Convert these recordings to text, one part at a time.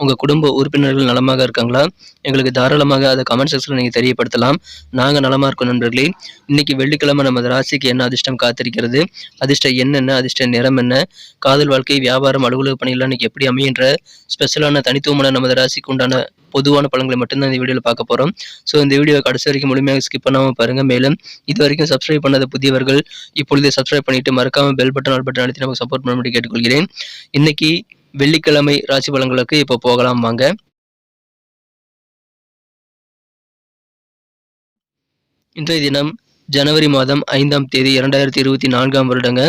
உங்கள் குடும்ப உறுப்பினர்கள் நலமாக இருக்காங்களா? எங்களுக்கு தாராளமாக அதை கமெண்ட் செக்ஷனில் நீங்கள் தெரியப்படுத்தலாம். நாங்கள் நலமாக இருக்கோம் நண்பர்களே. இன்றைக்கி வெள்ளிக்கிழமை நமது ராசிக்கு என்ன அதிர்ஷ்டம் காத்திருக்கிறது? அதிர்ஷ்டம் என்னென்ன அதிர்ஷ்ட நிறம் என்ன? காதல் வாழ்க்கை வியாபாரம் அலுவலக பணிகள்லாம் இன்னைக்கு எப்படி அமையின்ற ஸ்பெஷலான தனித்துவமான நமது ராசிக்கு உண்டான பொதுவான பழங்களை மட்டும்தான் இந்த வீடியோவில் பார்க்க போகிறோம் ஸோ இந்த வீடியோ கடைசி வரைக்கும் முழுமையாக ஸ்கிப் பண்ணாமல் பாருங்கள் மேலும் இது வரைக்கும் சப்ஸ்கிரைப் பண்ணாத புதியவர்கள் இப்பொழுதே சப்ஸ்கிரைப் பண்ணிட்டு மறக்காமல் பெல் பட்டன் ஆல் பட்டன் அழுத்தி நமக்கு சப்போர்ட் பண்ணும்படி கேட்டுக்கொள்கிறேன். இன்றைக்கி வெள்ளிக்கிழமை ராசி பலன்களுக்கு இப்போ போகலாம் வாங்க. இன்றைய தினம் ஜனவரி மாதம் ஐந்தாம் தேதி இரண்டாயிரத்தி இருபத்தி நான்காம் வருடங்க.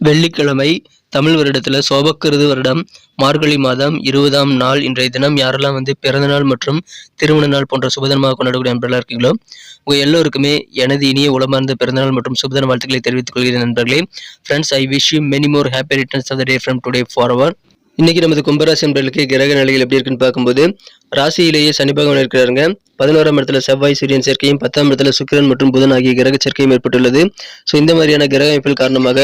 வெள்ளிக்கிழமை தமிழ் வருடத்தில் சோபக்கிருது வருடம். மார்கழி மாதம் இருபதாம் நாள் இன்றைய தினம் யாரெல்லாம் வந்து பிறந்த நாள் மற்றும் திருமண நாள் போன்ற சுபதனமாக கொண்டாடக்கூடிய நண்பர்களாக இருக்கீங்களோ உங்கள் எல்லோருக்குமே எனது இனிய உளமார்ந்த பிறந்தநாள் மற்றும் சுபதன வாழ்த்துக்களை தெரிவித்துக் கொள்கிறேன் நண்பர்களே. Friends I wish you many more happy returns of the day from today forward இன்னைக்கு நமது கும்பராசி என்பர்களுக்கு கிரக நிலைகள் எப்படி இருக்குன்னு பார்க்கும்போது ராசியிலேயே சனி பகவான் இருக்கிறாருங்க. பதினோராம் இடத்துல செவ்வாய் சூரியன் சேர்க்கையும் பத்தாம் இடத்துல சுக்கிரன் மற்றும் புதன் ஆகிய கிரக சேர்க்கையும் ஏற்பட்டுள்ளது. ஸோ இந்த மாதிரியான கிரக அமைப்பில் காரணமாக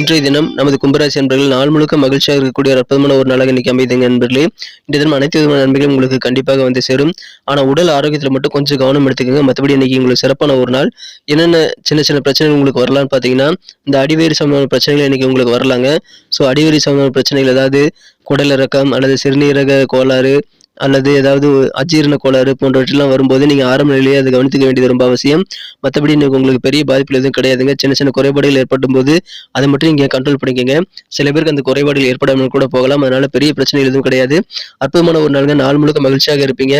இன்றைய தினம் நமது கும்பராசி அன்பர்கள் நாள் முழுக்க மகிழ்ச்சியாக இருக்கக்கூடிய ஒரு அற்புதமான ஒரு நாளாக இன்னைக்கு அமைதுங்க நண்பர்களே இந்த தினம் அனைத்து விதமான நண்பர்களும் உங்களுக்கு கண்டிப்பாக வந்து சேரும். ஆனால் உடல் ஆரோக்கியத்தில் மட்டும் கொஞ்சம் கவனம் எடுத்துக்கோங்க. மற்றபடி இன்னைக்கு உங்களுக்கு சிறப்பான ஒரு நாள். என்னென்ன சின்ன சின்ன பிரச்சனைகள் உங்களுக்கு வரலாம்னு பார்த்தீங்கன்னா இந்த அடிவேறு சம்பந்தமான பிரச்சனைகள் இன்னைக்கு உங்களுக்கு வரலாங்க. ஸோ அடிவேறு சம்பந்தமான பிரச்சனைகள் ஏதாவது குடல் இறக்கம் அல்லது சிறுநீரக கோளாறு அல்லது ஏதாவது அஜீரண கோளாறு போன்றவற்றெல்லாம் வரும்போது நீங்கள் ஆரம்ப நிலையை அதை கவனித்துக்க வேண்டியது ரொம்ப அவசியம். மற்றபடி இன்னைக்கு உங்களுக்கு பெரிய பாதிப்புகள் எதுவும் கிடையாதுங்க. சின்ன சின்ன குறைபாடுகள் ஏற்படும் போது அதை மட்டும் நீங்கள் கண்ட்ரோல் பண்ணிக்கோங்க. சில பேருக்கு அந்த குறைபாடுகள் ஏற்படாமல் கூட போகலாம். அதனால பெரிய பிரச்சனைகள் எதுவும் கிடையாது. அற்புதமான ஒரு நாளுங்க. நாள் முழுக்க மகிழ்ச்சியாக இருப்பீங்க.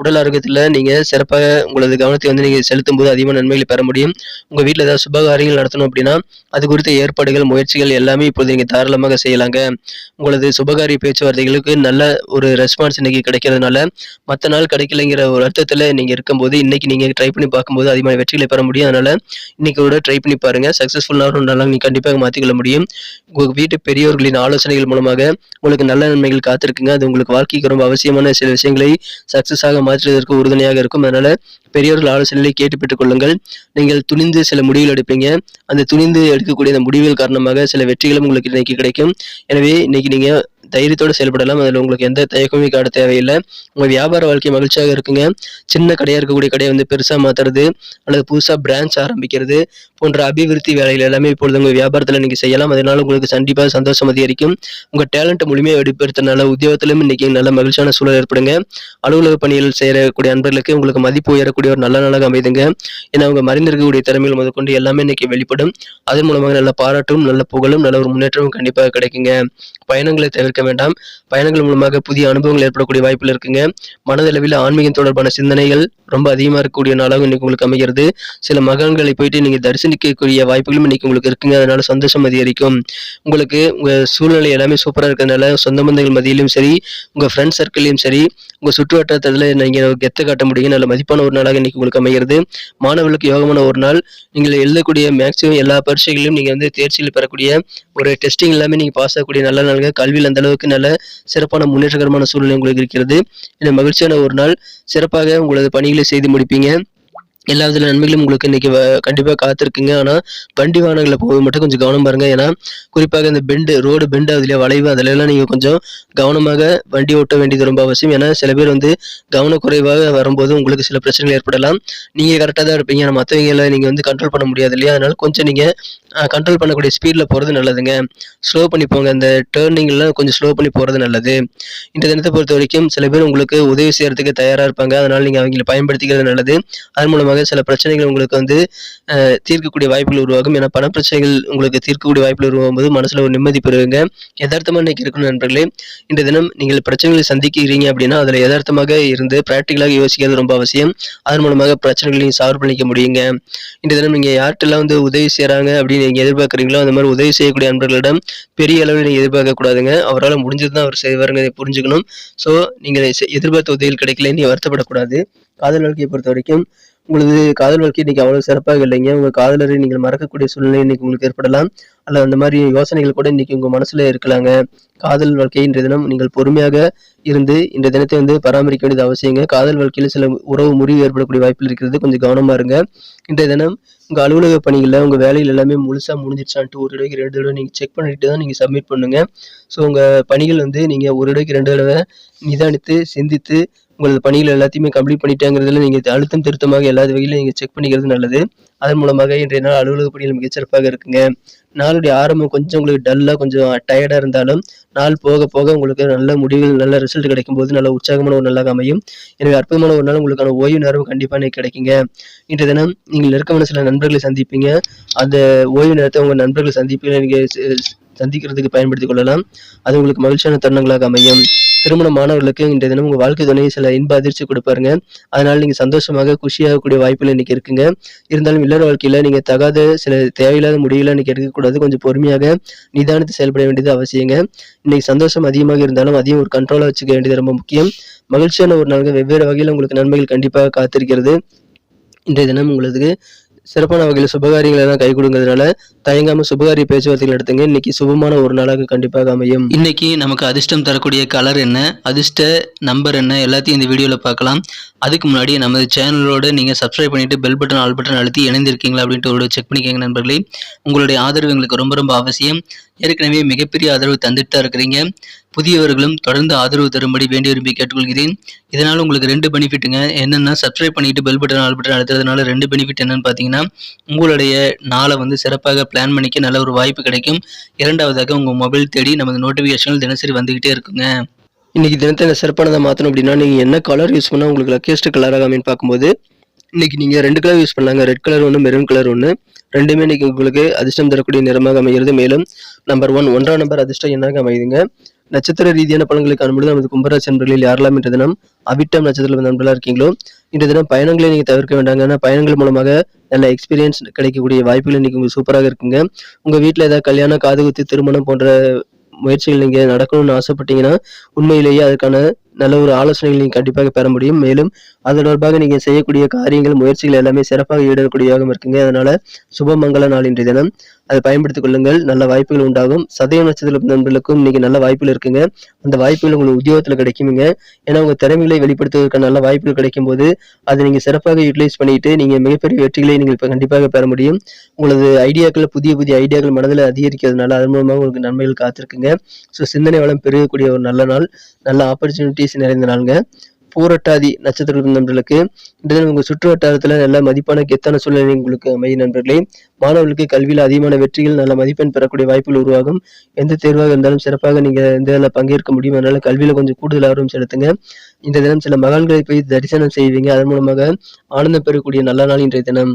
உடல் ஆரோக்கியத்தில் நீங்கள் சிறப்பாக உங்களது கவனத்தை வந்து நீங்கள் செலுத்தும் போது அதிகமான நன்மைகளை பெற முடியும். உங்கள் வீட்டில் ஏதாவது சுபகாரியங்கள் நடத்தணும் அப்படின்னா அது குறித்த ஏற்பாடுகள் முயற்சிகள் எல்லாமே இப்போது நீங்கள் தாராளமாக செய்யலாங்க. உங்களது சுபகாரிய பேச்சுவார்த்தைகளுக்கு நல்ல ஒரு ரெஸ்பான்ஸ் இன்னைக்கு கிடைக்கிறதுனால மற்ற நாள் கிடைக்கலைங்கிற ஒரு அர்த்தத்தில் நீங்கள் இருக்கும்போது இன்றைக்கி நீங்கள் ட்ரை பண்ணி பார்க்கும்போது அதிகமான வெற்றிகளை பெற முடியும். அதனால் இன்னைக்கு கூட ட்ரை பண்ணி பாருங்கள் சக்ஸஸ்ஃபுல்லாக ஒரு நாளாக நீங்கள் கண்டிப்பாக மாற்றிக்கொள்ள முடியும். உங்கள் வீட்டு பெரியவர்களின் ஆலோசனைகள் மூலமாக உங்களுக்கு நல்ல நன்மைகள் காத்திருக்குங்க. அது உங்களுக்கு வாழ்க்கைக்கு ரொம்ப அவசியமான சில விஷயங்களை சக்ஸஸாக மாற்றுவதற்கு உறுதுணையாக இருக்கும். அதனால் பெரியவர்கள் ஆலோசனைகளை கேட்டு பெற்றுக்கொள்ளுங்கள் நீங்கள் துணிந்து சில முடிவுகள் எடுப்பீங்க. அந்த துணிந்து எடுக்கக்கூடிய அந்த முடிவுகள் காரணமாக சில வெற்றிகளும் உங்களுக்கு இன்னைக்கு கிடைக்கும். எனவே இன்னைக்கு நீங்கள் தைரியத்தோடு செயல்படலாம். அதில் உங்களுக்கு எந்த தயக்கமே காட தேவையில்லை. உங்கள் வியாபார வாழ்க்கை மகிழ்ச்சியாக இருக்குங்க. சின்ன கடையாக இருக்கக்கூடிய கடையை வந்து பெருசாக மாற்றுறது அல்லது புதுசாக பிரான்ச் ஆரம்பிக்கிறது. போன்ற அபிவிருத்தி வேலைகள் எல்லாமே இப்பொழுது உங்கள் வியாபாரத்தில் நீங்கள் செய்யலாம். அதனால உங்களுக்கு கண்டிப்பாக சந்தோஷம் அதிகரிக்கும். உங்கள் டேலண்ட்டை முழுமையாக வெளிப்படுத்தினால உத்தியோகத்திலும் இன்னைக்கு நல்ல மகிழ்ச்சியான சூழல் ஏற்படுங்க. அலுவலக பணிகள் செய்யக்கூடிய அன்பர்களுக்கு உங்களுக்கு மதிப்பு உயரக்கூடிய ஒரு நல்ல நாளாக அமைதுங்க. ஏன்னா அவங்க மறைந்திருக்கக்கூடிய திறமைகள் முதற்கொண்டு எல்லாமே இன்னைக்கு வெளிப்படும். அதன் மூலமாக நல்ல பாராட்டும் நல்ல புகழும் நல்ல ஒரு முன்னேற்றமும் கண்டிப்பாக கிடைக்குங்க. பயணங்களை தவிர்க்க வேண்டாம். பயணங்கள் மூலமாக புதிய அனுபவங்கள் ஏற்படக்கூடிய வாய்ப்பில் இருக்குங்க. மனதளவில் ஆன்மீகம் தொடர்பான சிந்தனைகள் ரொம்ப அதிகமாக இருக்கக்கூடிய நாளாக இன்னைக்கு உங்களுக்கு அமைகிறது. சில மகன்களை போயிட்டு நீங்க தரிசனிக்கக்கூடிய வாய்ப்புகளும் இன்னைக்கு உங்களுக்கு இருக்குங்க. அதனால சந்தோஷம் அதிகரிக்கும். உங்களுக்கு உங்கள் சூழ்நிலை எல்லாமே சூப்பராக இருக்கிறதுனால சொந்த பந்தங்கள் மதியிலும் சரி உங்கள் ஃப்ரெண்ட்ஸ் சர்க்கிளையும் சரி உங்கள் சுற்று வட்டாரத்தில் நீங்க காட்ட முடியும் நல்ல மதிப்பான ஒரு நாளாக இன்னைக்கு உங்களுக்கு அமைகிறது. மாணவர்களுக்கு யோகமான ஒரு நாள். நீங்கள் எழுதக்கூடிய மேக்ஸிமம் எல்லா பரீட்சைகளையும் நீங்கள் வந்து தேர்ச்சியில் பெறக்கூடிய ஒரு டெஸ்டிங் எல்லாமே நீங்கள் பாஸ் ஆகக்கூடிய நல்ல நாள்கள் கல்வியில் அந்த அளவுக்கு நல்ல சிறப்பான முன்னேற்றகரமான சூழ்நிலை உங்களுக்கு இருக்கிறது. இந்த மகிழ்ச்சியான ஒரு நாள். சிறப்பாக உங்களது பணிகளை செய்து முடிப்பீங்க. எல்லா வித நன்மைகளும் உங்களுக்கு இன்னைக்கு கண்டிப்பாக கண்டிப்பா காத்திருக்குங்க. ஆனா வண்டி வாகனங்களில் போகும்போது மட்டும் கொஞ்சம் கவனம் பாருங்க. ஏன்னா குறிப்பாக இந்த பெண்டு ரோடு பெண்டு அதுல வளைவு அதுல எல்லாம் நீங்க கொஞ்சம் கவனமாக வண்டி ஓட்ட வேண்டியது ரொம்ப அவசியம். ஏன்னா சில பேர் வந்து கவனக்குறைவாக வரும்போது உங்களுக்கு சில பிரச்சனைகள் ஏற்படலாம். நீங்க கரெக்டாக தான் இருப்பீங்க. ஆனால் மற்றவங்களை நீங்க வந்து கண்ட்ரோல் பண்ண முடியாது இல்லையா? அதனால கொஞ்சம் நீங்க கண்ட்ரோல் பண்ணக்கூடிய ஸ்பீடில் போகிறது நல்லதுங்க. ஸ்லோ பண்ணி போங்க. அந்த டேர்னிங்லாம் கொஞ்சம் ஸ்லோ பண்ணி போகிறது நல்லது. இந்த தினத்தை பொறுத்த வரைக்கும் சில பேர் உங்களுக்கு உதவி செய்யறதுக்கு தயாராக இருப்பாங்க. அதனால நீங்கள் அவங்களை பயன்படுத்திக்கிறது நல்லது. அதன் மூலமாக சில பிரச்சனைகள் உங்களுக்கு வந்து தீர்க்கக்கூடிய வாய்ப்புகள் உருவாகும். ஏன்னா பண பிரச்சனைகள் உங்களுக்கு தீர்க்கக்கூடிய வாய்ப்புகள் உருவாகும் போது மனசில் ஒரு நிம்மதி பெறுவீங்க யதார்த்தமாக இன்னைக்கு இருக்கணும் நண்பர்களே. இந்த தினம் நீங்கள் பிரச்சனைகளை சந்திக்கிறீங்க அப்படின்னா அதில் யதார்த்தமாக இருந்து ப்ராக்டிக்கலாக யோசிக்கிறது ரொம்ப அவசியம். அதன் மூலமாக பிரச்சனைகளையும் சால்வ் பண்ணிக்க முடியுங்க. இந்த தினம் நீங்கள் யார்கிட்டலாம் வந்து உதவி செய்கிறாங்க அப்படின்னு நீங்கள் எதிர்பார்க்குறீங்களோ அந்த மாதிரி உதவி செய்யக்கூடிய நண்பர்களிடம் பெரிய அளவில் நீங்கள் எதிர்பார்க்கக்கூடாதுங்க அவரால் முடிஞ்சது தான் அவர் செய்வாருங்க புரிஞ்சுக்கணும். ஸோ நீங்கள் எதிர்பார்த்த உதவிகள் கிடைக்கல நீ வருத்தப்படக்கூடாது. காதல் வாழ்க்கையை பொறுத்த வரைக்கும் உங்களது காதல் வாழ்க்கை இன்னைக்கு அவ்வளவு சிறப்பாக இல்லைங்க. உங்க காதலரை நீங்கள் மறக்கக்கூடிய சூழ்நிலை இன்னைக்கு உங்களுக்கு ஏற்படலாம். அல்ல அந்த மாதிரி யோசனைகள் கூட இன்னைக்கு உங்க மனசுல இருக்கலாங்க. காதல் வாழ்க்கை இன்றைய தினம் நீங்கள் பொறுமையாக இருந்து இந்த தினத்தை வந்து பராமரிக்க வேண்டியது அவசியங்க. காதல் வாழ்க்கையில சில உறவு முறிவு ஏற்படக்கூடிய வாய்ப்பில் இருக்கிறது. கொஞ்சம் கவனமா இருங்க. இன்றைய தினம் உங்க அலுவலக பணிகள்ல உங்க வேலையில் எல்லாமே முழுசா முடிஞ்சிருச்சான்ட்டு ஒரு தடவைக்கு ரெண்டு தடவை நீங்க செக் பண்ணிட்டு தான் நீங்க சப்மிட் பண்ணுங்க. ஸோ உங்க பணிகள் வந்து நீங்க ஒரு தடவைக்கு ரெண்டு தடவை நிதானித்து சிந்தித்து உங்களது பணிகள் எல்லாத்தையுமே கம்ப்ளீட் பண்ணிட்டாங்கிறதுல நீங்கள் அழுத்தம் திருத்தமாக எல்லா வகையிலும் நீங்கள் செக் பண்ணிக்கிறது நல்லது. அதன் மூலமாக இன்றைய நாள் அலுவலக பணிகள் மிகச்சிறப்பாக இருக்குங்க. நாளுடைய ஆரம்பம் கொஞ்சம் உங்களுக்கு டல்லாக கொஞ்சம் டயர்டாக இருந்தாலும் நாள் போக போக உங்களுக்கு நல்ல முடிவுகள் நல்ல ரிசல்ட் கிடைக்கும் போது நல்ல உற்சாகமான ஒரு நாளாக அமையும். எனவே அற்புதமான ஒரு நாள் உங்களுக்கான ஓய்வு நேரம் கண்டிப்பாக நீங்கள் கிடைக்குங்க. இன்றைய தினம் நீங்கள் நெருக்கமான சில நண்பர்களை சந்திப்பீங்க. அந்த ஓய்வு நேரத்தை உங்கள் நண்பர்களை சந்திப்பீங்க. நீங்கள் சந்திக்கிறதுக்கு பயன்படுத்திக் கொள்ளலாம். அது உங்களுக்கு மகிழ்ச்சியான தருணங்களாக அமையும். திருமண மாணவர்களுக்கு இன்றைய தினம் உங்கள் வாழ்க்கை துணை சில இன்ப அதிர்ச்சி கொடுப்பாருங்க. அதனால நீங்கள் சந்தோஷமாக குஷியாகக்கூடிய வாய்ப்புகள் இன்னைக்கு இருக்குங்க. இருந்தாலும் இல்லற வாழ்க்கையில நீங்க தகாத சில தேவையில்லாத முடிவுல இன்னைக்கு எடுக்கக்கூடாது. கொஞ்சம் பொறுமையாக நிதானத்தை செயல்பட வேண்டியது அவசியங்க. இன்னைக்கு சந்தோஷம் அதிகமாக இருந்தாலும் அதையும் ஒரு கண்ட்ரோலா வச்சுக்க வேண்டியது ரொம்ப முக்கியம். மகிழ்ச்சியான ஒரு நாளுங்க. வெவ்வேறு வகையில் உங்களுக்கு நன்மைகள் கண்டிப்பாக காத்திருக்கிறது. இன்றைய தினம் உங்களுக்கு சிறப்பான வகையில் சுபகாரியங்களை எல்லாம் கை கொடுங்கிறதுனால தயங்காம சுபகாரிய பேச்சுவார்த்தைகள் எடுத்துங்க இன்னைக்கு சுபமான ஒரு நாளாக கண்டிப்பாக அமையும். இன்னைக்கு நமக்கு அதிர்ஷ்டம் தரக்கூடிய கலர் என்ன அதிர்ஷ்ட நம்பர் என்ன எல்லாத்தையும் இந்த வீடியோவில் பார்க்கலாம். அதுக்கு முன்னாடி நமது சேனலோடு நீங்கள் சப்ஸ்கிரைப் பண்ணிட்டு பெல் பட்டன் ஆல் பட்டன் அழுத்தி இணைந்திருக்கீங்களா அப்படின்ட்டு ஒரு செக் பண்ணிக்கோங்க நண்பர்களே. உங்களுடைய ஆதரவு எங்களுக்கு ரொம்ப ரொம்ப அவசியம். ஏற்கனவே மிகப்பெரிய ஆதரவு தந்துட்டு தான் இருக்கிறீங்க. புதியவர்களும் தொடர்ந்து ஆதரவு தரும்படி வேண்டி விரும்பி கேட்டுக்கொள்கிறேன். இதனால் உங்களுக்கு ரெண்டு பெனிஃபிட்டுங்க. என்னென்னா சப்ஸ்கிரைப் பண்ணிட்டு பெல் பட்டன் ஆல் பட்டன் அழுத்துறதுனால ரெண்டு பெனிஃபிட் என்னன்னு பார்த்தீங்கன்னா உங்களுடைய நாளை வந்து சிறப்பாக பிளான் பண்ணிக்க நல்ல ஒரு வாய்ப்பு கிடைக்கும். இரண்டாவதாக உங்கள் மொபைல் தேடி நமது நோட்டிஃபிகேஷன்கள் தினசரி வந்துகிட்டே இருக்குங்க. இன்னைக்கு தினத்தை சிறப்பானதை மாற்றணும் அப்படின்னா நீங்கள் என்ன கலர் யூஸ் பண்ணால் உங்களுக்கு லக்கியஸ்ட் கலராக அமைன்னு பார்க்கும்போது இன்னைக்கு நீங்கள் ரெண்டு கலர் யூஸ் பண்ணாங்க. ரெட் கலர் ஒன்று மெரூன் கலர் ஒன்று ரெண்டுமே இன்னைக்கு உங்களுக்கு அதிர்ஷ்டம் தரக்கூடிய நிறமாக அமைகிறது. மேலும் நம்பர் ஒன் ஒன்றாம் நம்பர் அதிர்ஷ்டம் என்னாக அமையுதுங்க. நட்சத்திர ரீதியான பலன்களுக்கு அனுமதி நமது கும்பராசி நண்பர்களில் யாரெல்லாம் இன்ற தினம் அவிட்டம் நட்சத்திரம் நண்பர்களாக இருக்கீங்களோ இன்றைய தினம் பயணங்களை நீங்கள் தவிர்க்க வேண்டாங்க ஏன்னா பயணங்கள் மூலமாக நல்ல எக்ஸ்பீரியன்ஸ் கிடைக்கக்கூடிய வாய்ப்புகள் இன்னைக்கு உங்களுக்கு சூப்பராக இருக்குங்க. உங்கள் வீட்டில் ஏதாவது கல்யாணம் காது குத்து திருமணம் போன்ற முயற்சிகள் நீங்கள் நடக்கணும்னு ஆசைப்பட்டீங்கன்னா உண்மையிலேயே அதுக்கான நல்ல ஒரு ஆலோசனைகள் நீங்கள் கண்டிப்பாக பெற முடியும். மேலும் அது தொடர்பாக நீங்கள் செய்யக்கூடிய காரியங்கள் முயற்சிகள் எல்லாமே சிறப்பாக ஈடுபடக்கூடியதாக இருக்குங்க. அதனால் சுபமங்கல நாள் இன்றைய தினம். அதை பயன்படுத்திக் கொள்ளுங்கள். நல்ல வாய்ப்புகள் உண்டாகும். சதய நட்சத்திர நண்பர்களுக்கும் இன்னைக்கு நல்ல வாய்ப்புகள் இருக்குங்க. அந்த வாய்ப்புகள் உங்களுக்கு உத்தியோகத்தில் கிடைக்குங்க ஏன்னா உங்கள் திறமைகளை வெளிப்படுத்துவதற்கான நல்ல வாய்ப்புகள் கிடைக்கும் போது அதை நீங்கள் சிறப்பாக யூட்டிலைஸ் பண்ணிட்டு நீங்கள் மிகப்பெரிய வெற்றிகளை நீங்கள் இப்போ கண்டிப்பாக பெற முடியும். உங்களது ஐடியாக்கள் புதிய புதிய ஐடியாக்கள் மனதில் அதிகரிக்கிறதுனால அதன் மூலமாக உங்களுக்கு நன்மைகள் காத்திருக்குங்க. ஸோ சிந்தனை வளம் பெருகக்கூடிய ஒரு நல்ல நாள். நல்ல ஆப்பர்ச்சுனிட்டி ஆப்பர்ச்சுனிட்டிஸ் நிறைந்த நாளுங்க. பூரட்டாதி நட்சத்திர நண்பர்களுக்கு இந்த உங்கள் சுற்று வட்டாரத்தில் நல்ல மதிப்பான கெத்தான சூழ்நிலை உங்களுக்கு அமையும் நண்பர்களே. மாணவர்களுக்கு கல்வியில் அதிகமான வெற்றிகள் நல்ல மதிப்பெண் பெறக்கூடிய வாய்ப்புகள் உருவாகும். எந்த தேர்வாக இருந்தாலும் சிறப்பாக நீங்க இந்த இதில் பங்கேற்க முடியும் அதனால கல்வியில் கொஞ்சம் கூடுதல் ஆர்வம் செலுத்துங்க. இந்த தினம் சில மகான்களை போய் தரிசனம் செய்வீங்க. அதன் மூலமாக ஆனந்தம் பெறக்கூடிய நல்ல நாள் இன்றைய தினம்.